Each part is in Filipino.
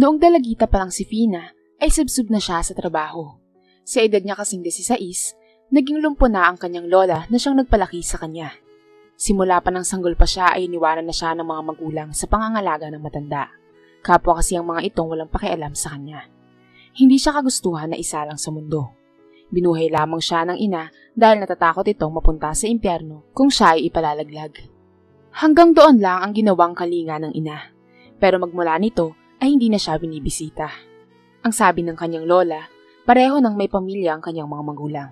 Noong dalagita pa lang si Fina, ay subsub na siya sa trabaho. Sa edad niya kasing 16, naging lumpo na ang kanyang lola na siyang nagpalaki sa kanya. Simula pa ng sanggol pa siya ay iniwanan na siya ng mga magulang sa pangangalaga ng matanda. Kapwa kasi ang mga itong walang pakialam sa kanya. Hindi siya kagustuhan na isa lang sa mundo. Binuhay lamang siya ng ina dahil natatakot itong mapunta sa impyerno kung siya ay ipalalaglag. Hanggang doon lang ang ginawang kalinga ng ina. Pero magmula nito ay hindi na siya binibisita. Ang sabi ng kanyang lola, pareho ng may pamilya ang kanyang mga magulang.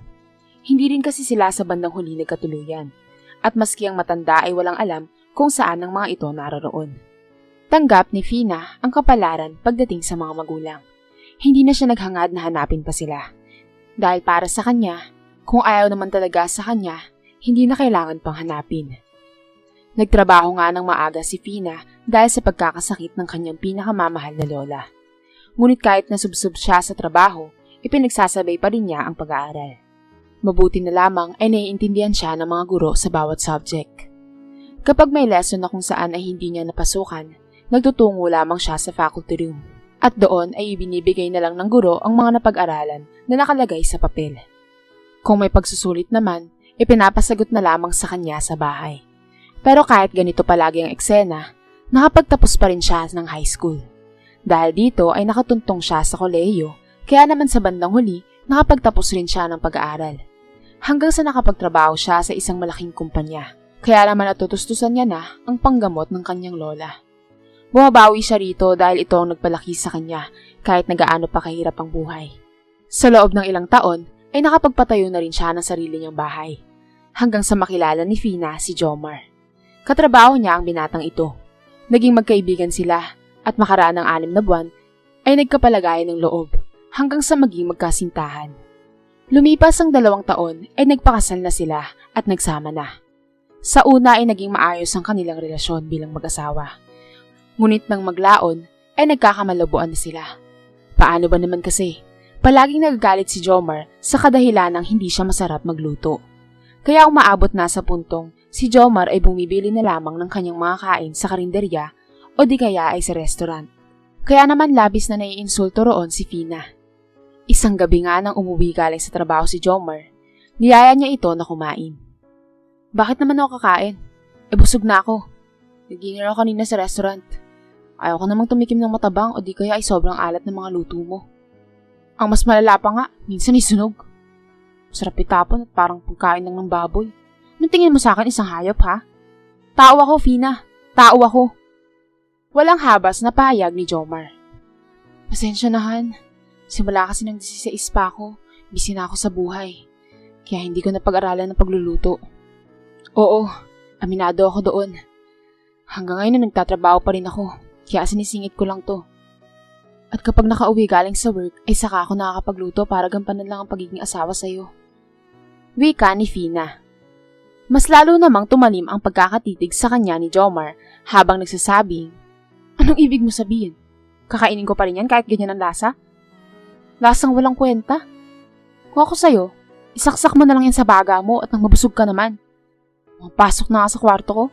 Hindi rin kasi sila sa bandang huli nagkatuluyan at maski ang matanda ay walang alam kung saan ang mga ito naroroon. Tanggap ni Fina ang kapalaran pagdating sa mga magulang. Hindi na siya naghangad na hanapin pa sila. Dahil para sa kanya, kung ayaw naman talaga sa kanya, hindi na kailangan pang hanapin. Nagtrabaho nga ng maaga si Fina dahil sa pagkakasakit ng kanyang pinakamamahal na lola. Ngunit kahit nasubsob siya sa trabaho, ipinagsasabay pa rin niya ang pag-aaral. Mabuti na lamang ay naiintindihan siya ng mga guro sa bawat subject. Kapag may lesson na kung saan ay hindi niya napasukan, nagtutungo lamang siya sa faculty room. At doon ay ibinibigay na lang ng guro ang mga napag-aralan na nakalagay sa papel. Kung may pagsusulit naman, ipinapasagot na lamang sa kanya sa bahay. Pero kahit ganito palagi ang eksena, nakapagtapos pa rin siya ng high school. Dahil dito ay nakatuntong siya sa kolehiyo, kaya naman sa bandang huli, nakapagtapos rin siya ng pag-aaral hanggang sa nakapagtrabaho siya sa isang malaking kumpanya. Kaya naman natutustusan niya na ang panggamot ng kanyang lola. Bumabawi siya rito dahil ito ang nagpalaki sa kanya kahit nagaano pa kahirap ang buhay. Sa loob ng ilang taon ay nakapagpatayo na rin siya ng sarili niyang bahay. Hanggang sa makilala ni Fina si Jomar. Katrabaho niya ang binatang ito. Naging magkaibigan sila at makaraan ng anim na buwan ay nagkapalagayan ng loob hanggang sa maging magkasintahan. Lumipas ang dalawang taon ay nagpakasal na sila at nagsama na. Sa una ay naging maayos ang kanilang relasyon bilang mag-asawa. Ngunit nang maglaon ay nagkakamalabuan na sila. Paano ba naman kasi? Palaging nagagalit si Jomar sa kadahilan ng hindi siya masarap magluto. Kaya umaabot na sa puntong si Jomar ay bumibili na lamang ng kanyang mga kain sa karinderya o di kaya ay sa restaurant. Kaya naman labis na naiinsulto roon si Fina. Isang gabi nga nang umuwi galing sa trabaho si Jomar, niyaya niya ito na kumain. Bakit naman ako kakain? E busog na ako. Nagingin ako kanina sa restaurant. Ayaw ko namang tumikim ng matabang o di kaya ay sobrang alat ng mga luto mo. Ang mas malala pa nga, minsan ay sunog. Sarap itapon at parang pagkain lang ng baboy. Anong tingin mo sa akin isang hayop ha? Tao ako, Fina. Tao ako. Walang habas na pahayag ni Jomar. Pasensya na, Han. Simula kasi ng 16 pa ako, busy na ako sa buhay. Kaya hindi ko napag-aralan ng pagluluto. Oo, aminado ako doon. Hanggang ngayon na nagtatrabaho pa rin ako, kaya sinisingit ko lang to. At kapag nakauwi galing sa work, ay saka ako nakakapagluto para gampanan lang ang pagiging asawa sa'yo. Wika ni Fina. Mas lalo namang tumalim ang pagkakatitig sa kanya ni Jomar habang nagsasabing, Anong ibig mo sabihin? Kakainin ko pa rin yan kahit ganyan ang lasa? Lasang walang kwenta. Kung ako sa'yo, isaksak mo na lang yan sa baga mo at nang mabusog ka naman. Mapasok na nga sa kwarto ko.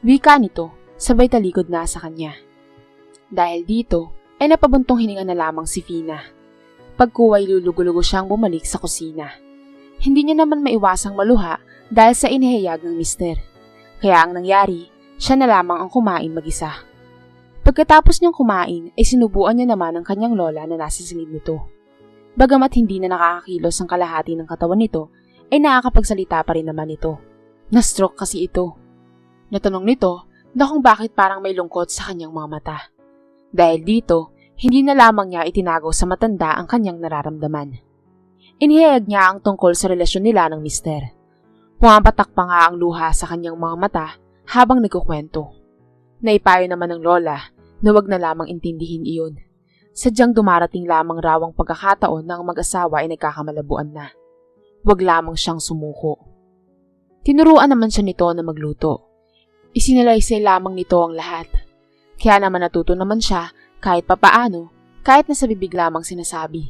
Wika nito, sabay talikod na sa kanya. Dahil dito, ay napabuntong hininga na lamang si Fina. Pagkuway lulugulugo siyang bumalik sa kusina. Hindi niya naman maiwasang maluha dahil sa inihayag ng mister. Kaya ang nangyari, siya na lamang ang kumain mag-isa. Pagkatapos niyang kumain, ay sinubuan niya naman ang kanyang lola na nasa silid nito. Bagamat hindi na nakakakilos ang kalahati ng katawan nito, ay nakakapagsalita pa rin naman ito. Na-stroke kasi ito. Natanong nito na kung bakit parang may lungkot sa kanyang mga mata. Dahil dito, hindi na lamang niya itinago sa matanda ang kanyang nararamdaman. Inihayag niya ang tungkol sa relasyon nila ng mister. Pumapatak pa nga ang luha sa kanyang mga mata habang nagkukwento. Naipayo naman ng lola na wag na lamang intindihin iyon. Sadyang dumarating lamang raw ang pagkakataon na ang mag-asawa ay nagkakamalabuan na. Wag lamang siyang sumuko. Tinuruan naman siya nito na magluto. Isinalaysay lamang nito ang lahat. Kaya naman natuto naman siya kahit papaano, kahit nasa bibig lamang sinasabi.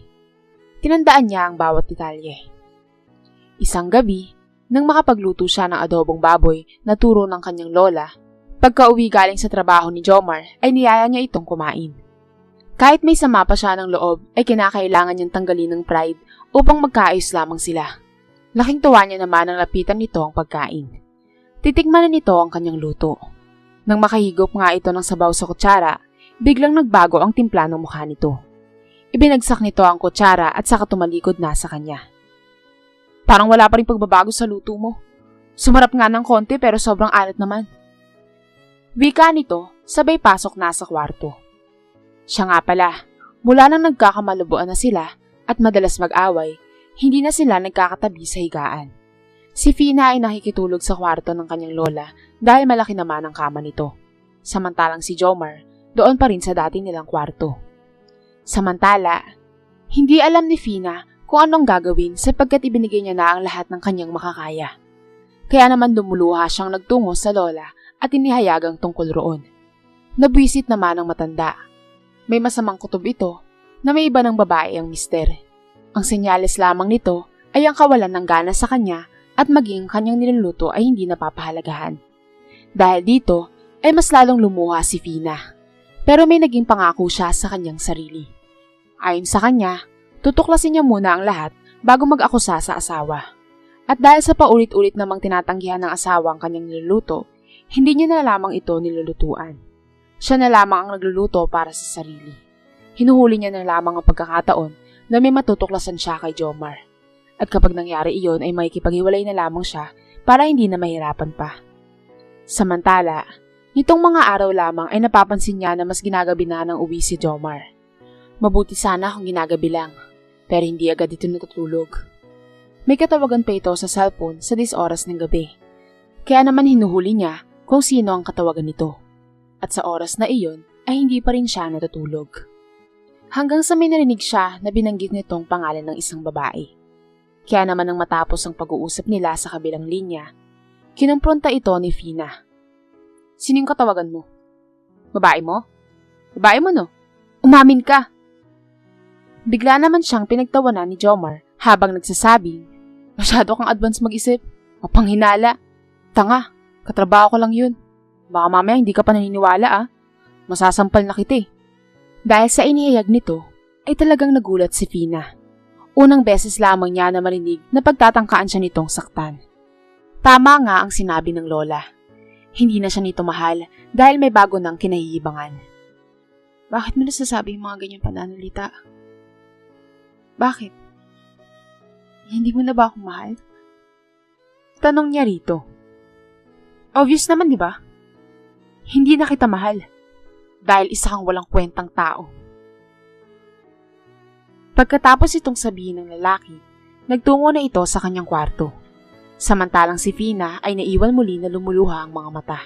Tinandaan niya ang bawat detalye. Isang gabi, nang makapagluto siya ng adobong baboy na turo ng kanyang lola, Pagka uwi galing sa trabaho ni Jomar, ay niyaya niya itong kumain. Kahit may sama pa siya ng loob, ay kinakailangan niyang tanggalin ng pride upang magkaayos lamang sila. Laking tuwa niya naman ang lapitan nito ang pagkain. Titikman na nito ang kanyang luto. Nang makahigop nga ito ng sabaw sa kutsara, biglang nagbago ang timpla ng mukha nito. Ibinagsak nito ang kutsara at saka tumalikod na sa kanya. Parang wala pa rin pagbabago sa luto mo. Sumarap nga ng konti pero sobrang alat naman. Wika nito, sabay pasok na sa kwarto. Siya nga pala, mula nang nagkakamalubuan na sila at madalas mag-away, hindi na sila nagkakatabi sa higaan. Si Fina ay nakikitulog sa kwarto ng kanyang lola dahil malaki naman ang kama nito. Samantalang si Jomar, doon pa rin sa dati nilang kwarto. Samantala, hindi alam ni Fina kung anong gagawin sapagkat ibinigay niya na ang lahat ng kanyang makakaya. Kaya naman dumuluha siyang nagtungo sa lola at inihayagang tungkol roon. Nabwisit naman ang matanda. May masamang kutob ito na may iba ng babae ang mister. Ang senyales lamang nito ay ang kawalan ng gana sa kanya at maging kanyang niluluto ay hindi napapahalagahan. Dahil dito ay mas lalong lumuha si Fina. Pero may naging pangako siya sa kanyang sarili. Ayon sa kanya, tutuklasin niya muna ang lahat bago mag-akusa sa asawa. At dahil sa paulit-ulit namang tinatanggihan ng asawa ang kanyang niluluto, hindi niya na lamang ito nilulutuan. Siya na lamang ang nagluluto para sa sarili. Hinuhuli niya na lamang ang pagkakataon na may matutuklasan siya kay Jomar. At kapag nangyari iyon ay makikipaghiwalay na lamang siya para hindi na mahirapan pa. Samantala, nitong mga araw lamang ay napapansin niya na mas ginagabi na ng uwi si Jomar. Mabuti sana kung ginagabi lang, pero hindi agad ito natutulog. May katawagan pa ito sa cellphone sa 10 oras ng gabi. Kaya naman hinuhuli niya kung sino ang katawagan nito. At sa oras na iyon ay hindi pa rin siya natutulog. Hanggang sa may narinig siya na binanggit nitong pangalan ng isang babae. Kaya naman nang matapos ang pag-uusap nila sa kabilang linya, kinumpronta ito ni Fina. Sino yung katawagan mo? Babae mo? Babae mo no? Umamin ka! Bigla naman siyang pinagtawanan ni Jomar habang nagsasabing, Masyado kang advance mag-isip. Mapanghinala. Tanga, katrabaho ko lang yun. Baka mamaya hindi ka pa naniniwala ah. Masasampal na kita eh. Dahil sa inihayag nito, ay talagang nagulat si Fina. Unang beses lamang niya na marinig na pagtatangkaan siya nitong saktan. Tama nga ang sinabi ng lola. Hindi na siya nito mahal dahil may bago ng kinahihibangan. Bakit mo nasasabi yung mga ganyan pananalita? Bakit? Hindi mo na ba ako mahal? Tanong niya rito. Obvious naman, di ba? Hindi na kita mahal. Dahil isa kang walang kwentang tao. Pagkatapos itong sabihin ng lalaki, nagtungo na ito sa kanyang kwarto. Samantalang si Fina ay naiwan muli na lumuluha ang mga mata.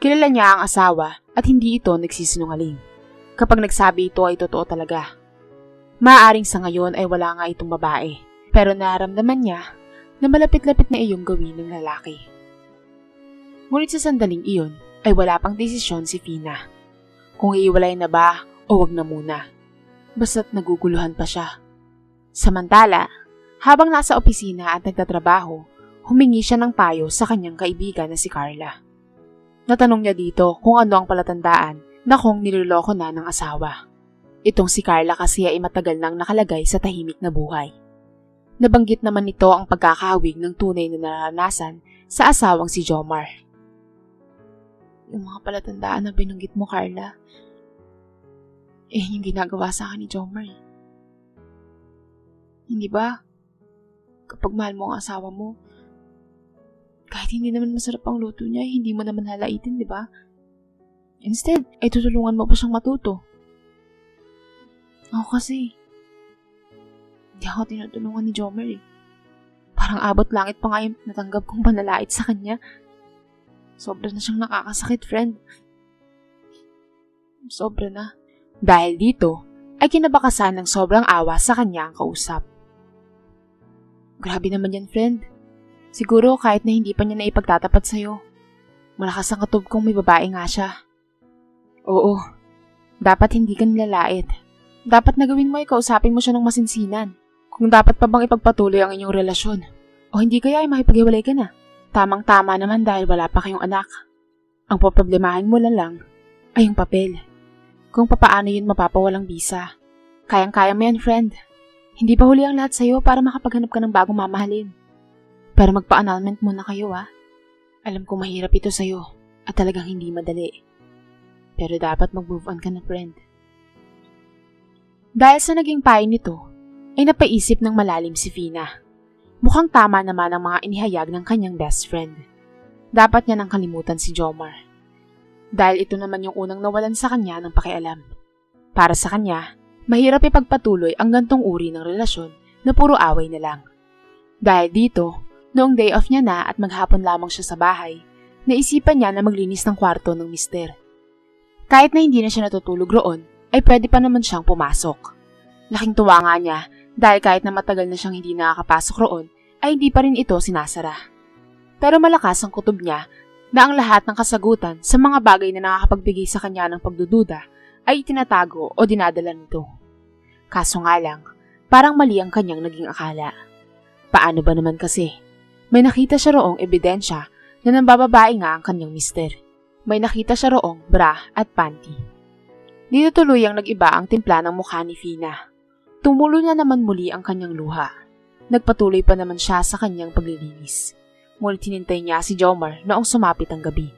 Kilala niya ang asawa at hindi ito nagsisinungaling. Kapag nagsabi ito ay totoo talaga. Maaring sa ngayon ay wala nga itong babae, pero naramdaman niya na malapit-lapit na iyong gawin ng lalaki. Ngunit sa sandaling iyon ay wala pang desisyon si Fina. Kung iiwalay na ba o wag na muna. Basta't naguguluhan pa siya. Samantala, habang nasa opisina at nagtatrabaho, humingi siya ng payo sa kanyang kaibigan na si Carla. Natanong niya dito kung ano ang palatandaan na kung niloloko na ng asawa. Itong si Carla kasi ay matagal nang nakalagay sa tahimik na buhay. Nabanggit naman nito ang pagkakahawig ng tunay na naranasan sa asawang si Jomar. Yung mga palatandaan na binanggit mo, Carla, eh yung ginagawa sa akin ni Jomar. Hindi ba? Kapag mahal mo ang asawa mo, kahit hindi naman masarap ang luto niya, eh, hindi mo naman halaitin, di ba? Instead, ay tutulungan mo pa siyang matuto. Ako kasi, hindi ako tinutulungan ni Jomer eh. Parang abot langit pa nga yung natanggap kong panalait sa kanya. Sobra na siyang nakakasakit, friend. Sobra na. Dahil dito, ay kinabakasan ng sobrang awa sa kanya ang kausap. Grabe naman yan, friend. Siguro kahit na hindi pa niya naipagtatapat sa'yo. Malakas ang katob kong may babae nga siya. Oo, dapat hindi ka nilalait. Dapat na gawin mo ay kausapin mo siya ng masinsinan. Kung dapat pa bang ipagpatuloy ang inyong relasyon. O hindi kaya ay makipaghiwalay ka na. Tamang-tama naman dahil wala pa kayong anak. Ang poproblemahin mo lang lang ay yung papel. kung papaano yun mapapawalang bisa. Kayang-kaya mo yan, friend. Hindi pa huli ang lahat sa'yo para makapaghanap ka ng bagong mamahalin. Pero magpa-annulment muna kayo, ah. Alam ko mahirap ito sa'yo at talagang hindi madali. Pero dapat mag-move on ka na, friend. Dahil sa naging payo nito, ay napaisip ng malalim si Fina. Mukhang tama naman ang mga inihayag ng kanyang best friend. Dapat niya nang kalimutan si Jomar. Dahil ito naman yung unang nawalan sa kanya ng pakialam. Para sa kanya, mahirap ipagpatuloy ang gantong uri ng relasyon na puro away na lang. Dahil dito, noong day off niya na at maghapon lamang siya sa bahay, naisipan niya na maglinis ng kwarto ng mister. Kahit na hindi na siya natutulog roon, ay pwede pa naman siyang pumasok. Laking tuwa nga niya dahil kahit na matagal na siyang hindi nakakapasok roon, ay hindi pa rin ito sinasara. Pero malakas ang kutob niya na ang lahat ng kasagutan sa mga bagay na nakakapagbigay sa kanya ng pagdududa ay tinatago o dinadala nito. Kaso nga lang, parang mali ang kanyang naging akala. Paano ba naman kasi? May nakita siya roong ebidensya na nambababae nga ang kanyang mister. May nakita siya roong bra at panty. Dito tuluyang nag-iba ang timpla ng mukha ni Fina. Tumulo na naman muli ang kanyang luha. Nagpatuloy pa naman siya sa kanyang paglilinis. Ngunit hinintay niya si Jomar noong sumapit ang gabi.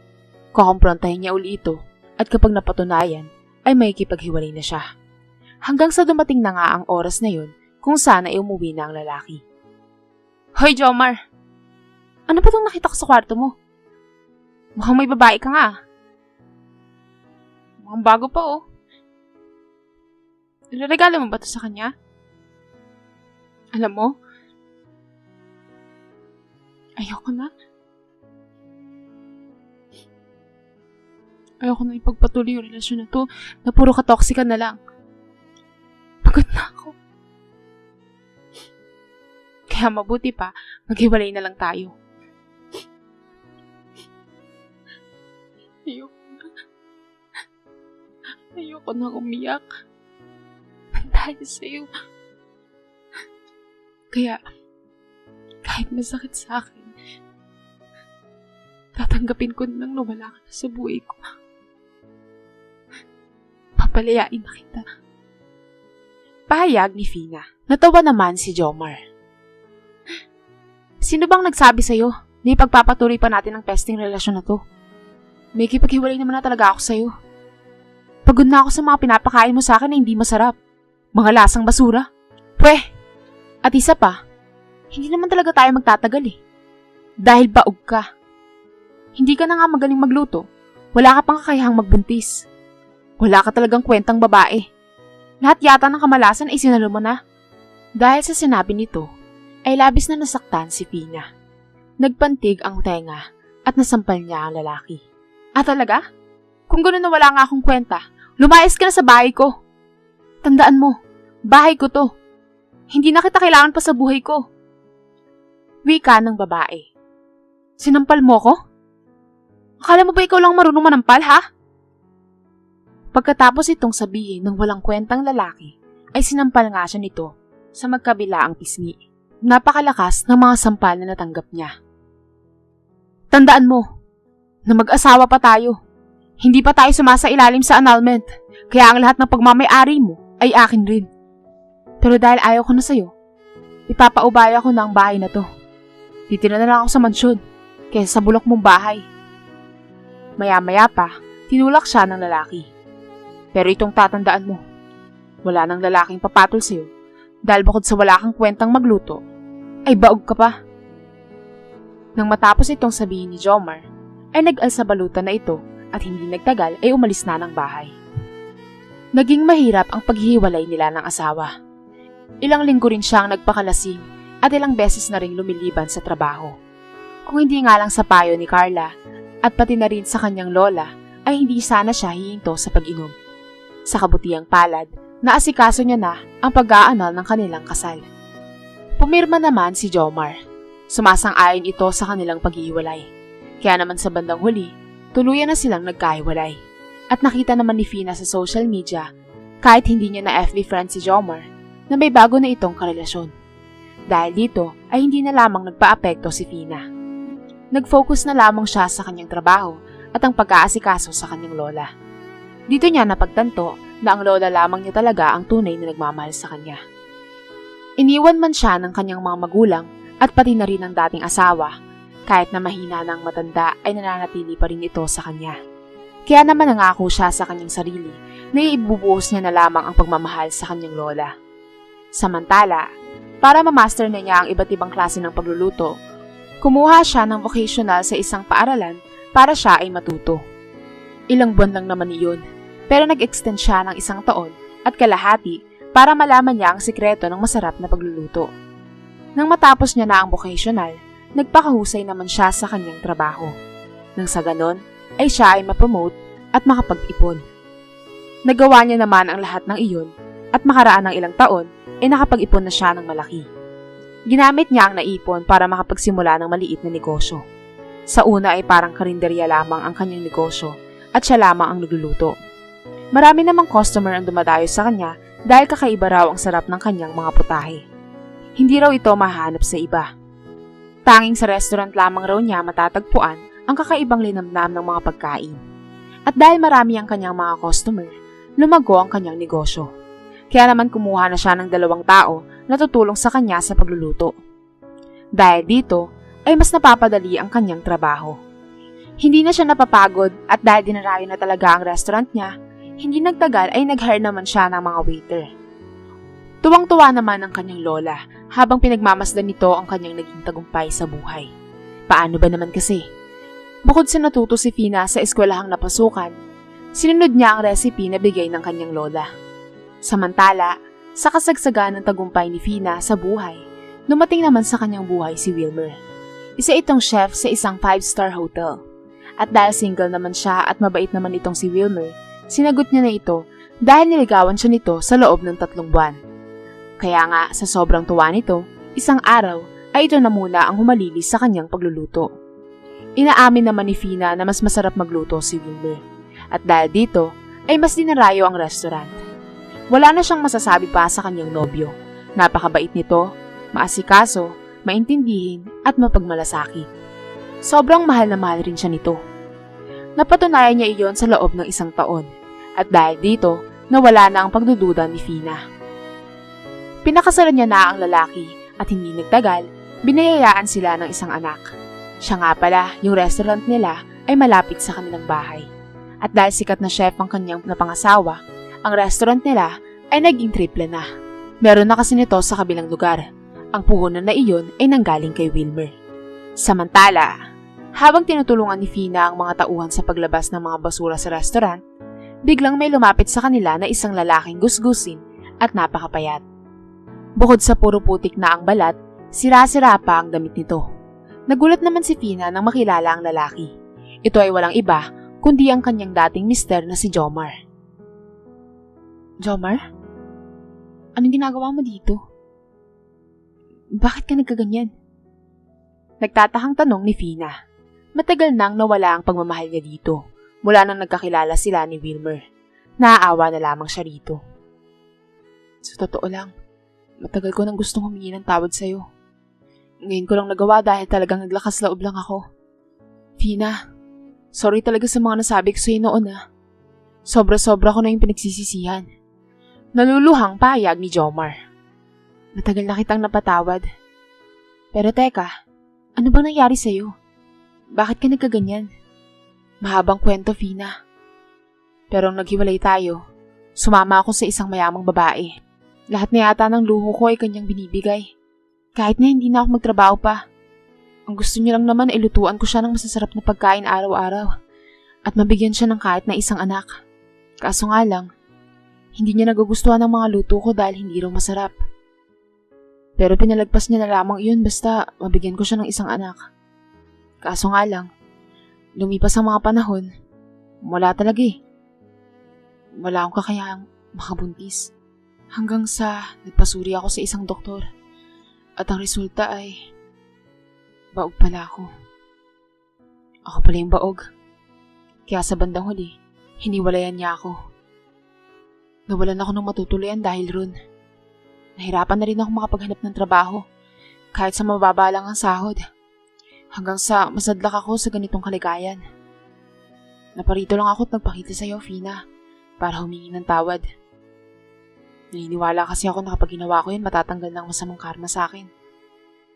Kukomprontahin niya uli ito at kapag napatunayan ay may kipaghiwalay na siya. Hanggang sa dumating na nga ang oras na yun kung saan ay umuwi na ang lalaki. Hoy Jomar! Ano ba itong nakita ko sa kwarto mo? Mukhang may babae ka nga. Mukhang bago pa oh. Regalo mo ba to sa kanya? Alam mo, ayoko na. Ayoko na ipagpatuloy yung relasyon na to na puro katoksika na lang. Pagod na ako. Kaya mabuti pa, maghiwalay na lang tayo. Ayoko na. Ayoko na umiyak. Dahil sa'yo. Kaya, kahit masakit sa akin, tatanggapin ko nang nawala ka na sa buhay ko. Papalayain na kita. Pahayag ni Fina. Natawa naman si Jomar. Sino bang nagsabi sa'yo na ipagpapatuloy pa natin ang pesting relasyon na to? May kipaghiwalay naman na talaga ako sa'yo. Pagod na ako sa mga pinapakain mo sa akin na hindi masarap. Mga lasang basura. Pweh, at isa pa, hindi naman talaga tayo magtatagal eh. Dahil baog ka. Hindi ka na nga magaling magluto. Wala ka pang kakayahang magbuntis. Wala ka talagang kwentang babae. Lahat yata ng kamalasan ay sinalo mo na. Dahil sa sinabi nito, ay labis na nasaktan si Pina. Nagpantig ang tenga at nasampal niya ang lalaki. Ah talaga? Kung gano'n na wala nga akong kwenta, lumayas ka na sa bahay ko. Tandaan mo, bahay ko to. Hindi na kita kailangan pa sa buhay ko. Wika ng babae. Sinampal mo ko? Akala mo ba ikaw lang marunong manampal, ha? Pagkatapos itong sabihin ng walang kwentang lalaki, ay sinampal nga siya nito sa magkabila ang pisngi. Napakalakas ng mga sampal na natanggap niya. Tandaan mo, na mag-asawa pa tayo. Hindi pa tayo sumasa ilalim sa annulment, kaya ang lahat ng pagmamayari mo ay akin rin. Pero dahil ayaw ko na sa'yo, ipapaubaya ko na ang bahay na to. Titira na lang ako sa mansyon, kaysa sa bulok mong bahay. Maya-maya pa, tinulak siya ng lalaki. Pero itong tatandaan mo, wala nang lalaking papatol sa'yo dahil bukod sa wala kang kwentang magluto, ay baog ka pa. Nang matapos itong sabihin ni Jomar, ay nag-al balutan na ito at hindi nagtagal ay umalis na ng bahay. Naging mahirap ang paghihiwalay nila ng asawa. Ilang linggo rin siyang nagpakalasing at ilang beses na rin lumiliban sa trabaho. Kung hindi nga lang sa payo ni Carla at pati na rin sa kanyang lola ay hindi sana siya hihinto sa pag-inom. Sa kabutiang palad, naasikaso niya na ang pag-aanal ng kanilang kasal. Pumirma naman si Jomar. Sumasang-ayon ito sa kanilang paghihiwalay. Kaya naman sa bandang huli, tuluyan na silang nagkahiwalay. At nakita naman ni Fina sa social media, kahit hindi niya na FB friend si Jomar, na may bago na itong karelasyon. Dahil dito ay hindi na lamang nagpa-apekto si Fina. Nag-focus na lamang siya sa kanyang trabaho at ang pag-aasikaso sa kanyang lola. Dito niya napagtanto na ang lola lamang niya talaga ang tunay na nagmamahal sa kanya. Iniwan man siya ng kanyang mga magulang at pati na rin ng dating asawa, kahit na mahina ng matanda ay nananatili pa rin ito sa kanya. Kaya naman nangako siya sa kanyang sarili na ibubuhos niya na lamang ang pagmamahal sa kanyang lola. Samantala, para mamaster na niya ang iba't ibang klase ng pagluluto, kumuha siya ng vocational sa isang paaralan para siya ay matuto. Ilang buwan lang naman iyon, pero nag-extend siya ng isang taon at kalahati para malaman niya ang sikreto ng masarap na pagluluto. Nang matapos niya na ang vocational, nagpakahusay naman siya sa kanyang trabaho. Nang sa ganon, ay siya ay mapromote at makapag-ipon. Nagawa niya naman ang lahat ng iyon at makaraan ng ilang taon ay nakapag-ipon na siya ng malaki. Ginamit niya ang naipon para makapagsimula ng maliit na negosyo. Sa una ay parang karinderya lamang ang kanyang negosyo at siya lamang ang nagluluto. Marami namang customer ang dumadayo sa kanya dahil kakaiba raw ang sarap ng kanyang mga putahe. Hindi raw ito mahanap sa iba. Tanging sa restaurant lamang raw niya matatagpuan ang kakaibang linamnam ng mga pagkain. At dahil marami ang kanyang mga customer, lumago ang kanyang negosyo. Kaya naman kumuha na siya ng dalawang tao na tutulong sa kanya sa pagluluto. Dahil dito, ay mas napapadali ang kanyang trabaho. Hindi na siya napapagod at dahil dinarayo na talaga ang restaurant niya, hindi nagtagal ay nag-hire naman siya ng mga waiter. Tuwang-tuwa naman ang kanyang lola habang pinagmamasdan nito ang kanyang naging tagumpay sa buhay. Paano ba naman kasi? Bukod sa natuto si Fina sa eskwelahang napasukan, sinunod niya ang recipe na bigay ng kanyang lola. Samantala, sa kasagsagan ng tagumpay ni Fina sa buhay, dumating naman sa kanyang buhay si Wilmer. Isa itong chef sa isang five-star hotel. At dahil single naman siya at mabait naman itong si Wilmer, Sinagot niya na ito dahil niligawan siya nito sa loob ng tatlong buwan. Kaya nga sa sobrang tuwa nito, isang araw ay ito na muna ang humalilis sa kanyang pagluluto. Inaamin naman ni Fina na mas masarap magluto si Wilmer. At dahil dito, ay mas dinarayo ang restaurant. Wala na siyang masasabi pa sa kanyang nobyo. Napakabait nito, maasikaso, maintindihin at mapagmalasakit. Sobrang mahal na mahal rin siya nito. Napatunayan niya iyon sa loob ng isang taon at dahil dito, nawala na ang pagdududa ni Fina. Pinakasalan niya na ang lalaki at hindi nagtagal, binayayaan sila ng isang anak. Siya nga pala, yung restaurant nila ay malapit sa kanilang bahay. At dahil sikat na chef ang kanyang napangasawa, ang restaurant nila ay naging triple na. Meron na kasi nito sa kabilang lugar. Ang puhunan na iyon ay nanggaling kay Wilmer. Samantala, habang tinutulungan ni Fina ang mga tauhan sa paglabas ng mga basura sa restaurant, biglang may lumapit sa kanila na isang lalaking gusgusin at napakapayat. Bukod sa puro putik na ang balat, sira-sira pa ang damit nito. Nagulat naman si Fina nang makilala ang lalaki. Ito ay walang iba kundi ang kanyang dating mister na si Jomar. Jomar? Anong ginagawa mo dito? Bakit ka nagkaganyan? Nagtatahang tanong ni Fina. Matagal nang nawala ang pagmamahal niya dito, mula nang nagkakilala sila ni Wilmer. Naaawa na lamang siya rito. Sa totoo lang, matagal ko nang gustong humingi ng tawad sa'yo. Ngayon ko lang nagawa dahil talagang naglakas loob lang ako. Fina, sorry talaga sa mga nasabi ko sa'yo noon ah. Sobra-sobra ko na yung pinagsisisihan. Naluluhang payag ni Jomar. Matagal na kitang napatawad. Pero teka, ano bang nangyari sa'yo? Bakit ka nagkaganyan? Mahabang kwento, Fina. Pero nung naghiwalay tayo, sumama ako sa isang mayamang babae. Lahat na yata ng luho ko ay kanyang binibigay. Kahit na hindi na ako magtrabaho pa. Ang gusto niya lang naman ay lutuan ko siya ng masasarap na pagkain araw-araw at mabigyan siya ng kahit na isang anak. Kaso nga lang, hindi niya nagugustuhan ng mga luto ko dahil hindi raw masarap. Pero pinalagpas niya na lamang iyon basta mabigyan ko siya ng isang anak. Kaso nga lang, lumipas ang mga panahon, wala talaga eh. Wala akong kakayahang makabuntis. Hanggang sa nagpasuri ako sa isang doktor. At ang resulta ay, baog pala ako. Ako pala yung baog. Kaya sa bandang huli, hiniwalayan niya ako. Nawalan ako ng matutuluyan dahil ron. Nahirapan na rin ako makapaghanap ng trabaho, kahit sa mababa lang ang sahod hanggang sa masadlak ako sa ganitong kaligayan. Naparito lang ako at nagpakita sa iyo, Fina. para humingi ng tawad. Naniniwala kasi ako na kapag ginawa ko yun, matatanggal ng masamang karma sa akin.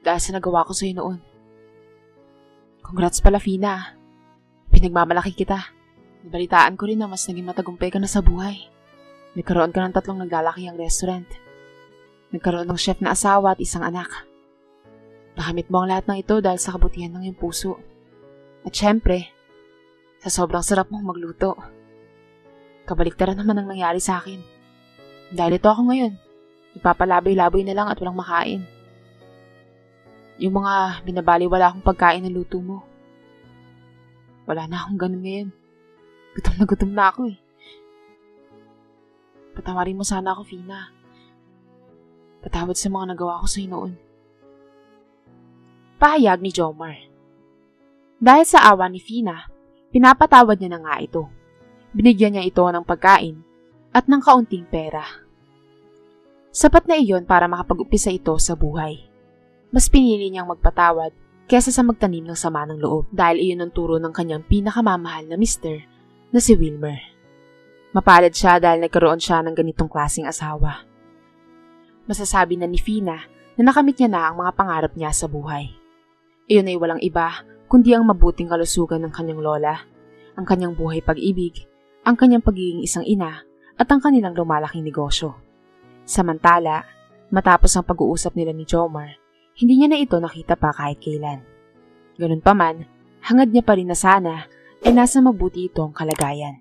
Dahil sa nagawa ko sa'yo noon. Congrats pala, Fina. Pinagmamalaki kita. Nabalitaan ko rin na mas naging matagumpay ka na sa buhay. Nagkaroon ka ng tatlong naglalaki ang restaurant. Nagkaroon ng chef na asawa at isang anak. Nakamit mo ang lahat ng ito dahil sa kabutihan ng iyong puso. At syempre, sa sobrang sarap mong magluto. Kabaliktaran naman ang nangyari sa akin. Dahil ito ako ngayon. Ipapalaboy-laboy na lang at walang makain. Yung mga binabaliwala akong pagkain ng luto mo. Wala na akong ganun ngayon. Gutom na gutom na ako eh. Patawarin mo sana ako, Fina. Patawad sa mga nagawa ko sa'yo noon. Pahayag ni Jomar. Dahil sa awa ni Fina, pinapatawad niya na nga ito. Binigyan niya ito ng pagkain at ng kaunting pera. Sapat na iyon para makapag-upisa ito sa buhay. Mas pinili niyang magpatawad kesa sa magtanim ng sama ng loob dahil iyon ang turo ng kanyang pinakamamahal na mister na si Wilmer. Mapalad siya dahil nagkaroon siya ng ganitong klasing asawa. Masasabi na ni Fina na nakamit niya na ang mga pangarap niya sa buhay. Iyon ay walang iba kundi ang mabuting kalusugan ng kanyang lola, ang kanyang buhay pag-ibig, ang kanyang pagiging isang ina, at ang kanilang lumalaking negosyo. Samantala, matapos ang pag-uusap nila ni Jomar, hindi niya na ito nakita pa kahit kailan. Ganun pa man, hangad niya pa rin na sana ay nasa mabuti itong kalagayan.